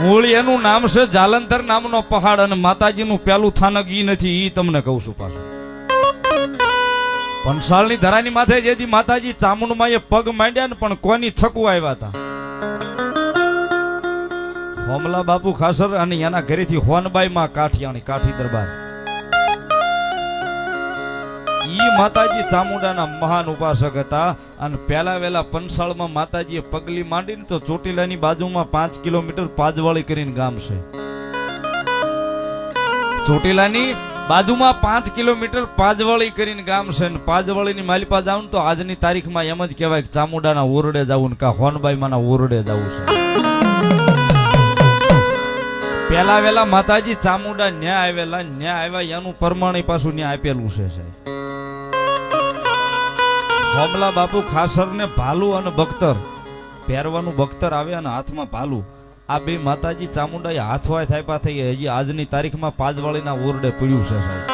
મૂળ એનું નામ છે જાલંધર નામનો પહાડ અને માતાજીનું પેલું થાનક ઈ નથી, ઈ તમને કહું છું પાછું. પંસાળની ધરાની માથે જેથી માતાજી ચામુંડમાં એ પગ માંડ્યા ને પણ કોની થકું આવ્યા હતા હોમલા બાપુ ખાસર અને એના ઘરેથી હોનબાઈ માં કાઠિયાણી કાઠી દરબાર. ઈ માતાજી ચામુંડાના મહાન ઉપાસક હતા. અને પહેલા વહેલા પંસાળમાં માતાજીએ પગલી માંડીને તો ચોટીલાની બાજુમાં પાંચ કિલોમીટર પાજવાળી કરીને ગામ છે. ચોટીલાની બાજુમાં પાંચ કિલોમીટર પાજવાળી કરીને ગામ છે ને પાજવાળીની માલિપા જાવ તો આજની તારીખમાં એમ જ કહેવાય કે ચામુંડાના ઓરડે જવું ને કા હોનબાઈમાંના ઓરડે જવું છે. પેલા વેલા માતાજી ચામુંડા ન્યા આવેલા, ન્યા આવ્યા, એનું પરમાણી પાછું ન્યા આપેલું છે સાહેબ. હોમલા બાપુ ખાસર ને ભાલુ અને બખ્તર. પહેરવાનું બખ્તર આવે અને હાથમાં ભાલુ. આ બે માતાજી ચામુંડા હાથવાય પા થઈ હજી આજની તારીખમાં પાજવાળીના ઓરડે પીડ્યું છે સાહેબ.